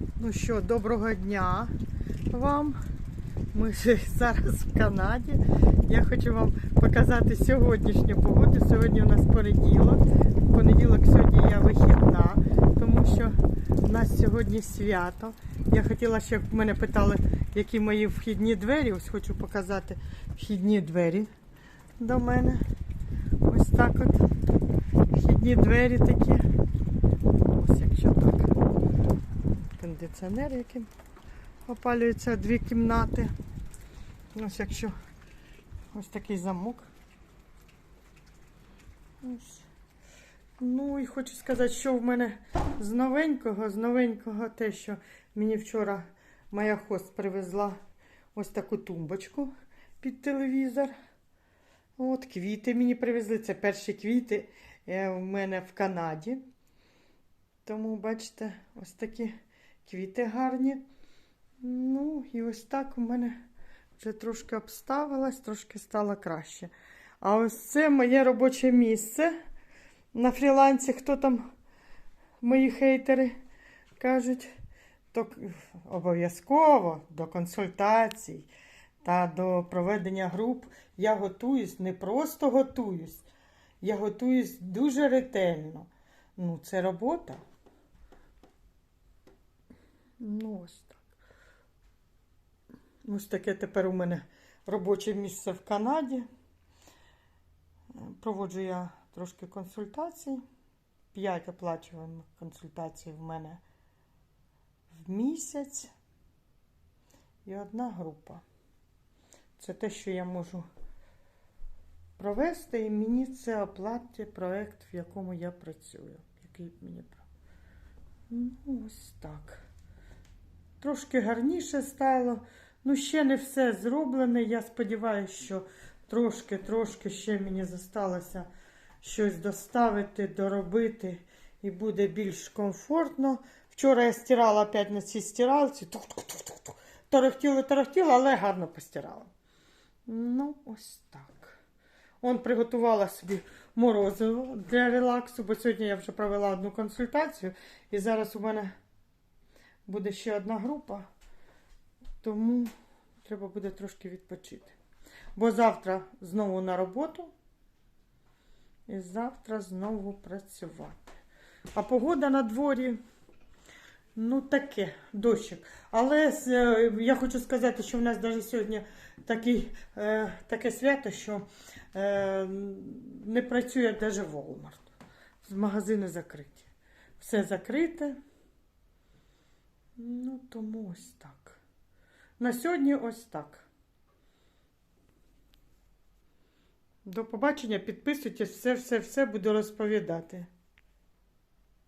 Ну що, доброго дня вам. Ми зараз в Канаді. Я хочу вам показати сьогоднішню погоду. Сьогодні у нас понеділок. Понеділок сьогодні я вихідна, тому що у нас сьогодні свято. Я хотіла ще, мене питали, які мої вхідні двері. Ось хочу показати вхідні двері до мене. Ось так от. Вхідні двері такі. Ось якщо так кондиціонер, яким опалюється дві кімнати. Ось якщо ось такий замок. Ось. Ну і хочу сказати, що в мене з новенького, з новенького те, що мені вчора моя хост привезла ось таку тумбочку під телевізор. От квіти мені привезли. Це перші квіти е, в мене в Канаді. Тому, бачите, ось такі квіти гарні. Ну, і ось так у мене вже трошки обставилась, трошки стало краще. А ось це моє робоче місце на фрілансі. Хто там мої хейтери кажуть, то обов'язково до консультацій та до проведення груп я готуюсь, не просто готуюсь, я готуюсь дуже ретельно. Ну, це робота. Ну, ось так. Ось таке тепер у мене робоче місце в Канаді. Проводжу я трошки консультацій. П'ять оплачуваних консультацій в мене в місяць. І одна група. Це те, що я можу провести, і мені це оплатить проєкт, в якому я працюю. Який мені Ну, ось так. Трошки гарніше стало. Ну, ще не все зроблене. Я сподіваюся, що трошки-трошки ще мені зосталося щось доставити, доробити і буде більш комфортно. Вчора я стирала опять на цій стиралці. Торохтіла, торохтіла, але гарно постирала. Ну, ось так. Он приготувала собі морозиво для релаксу, бо сьогодні я вже провела одну консультацію, і зараз у мене буде ще одна група, тому треба буде трошки відпочити. Бо завтра знову на роботу і завтра знову працювати. А погода на дворі, ну таке, дощик. Але е, я хочу сказати, що в нас навіть сьогодні такий, е, таке свято, що е, не працює навіть Walmart. Магазини закриті. Все закрите. Ну, тому ось так. На сьогодні ось так. До побачення, підписуйтесь, все, все, все буду розповідати.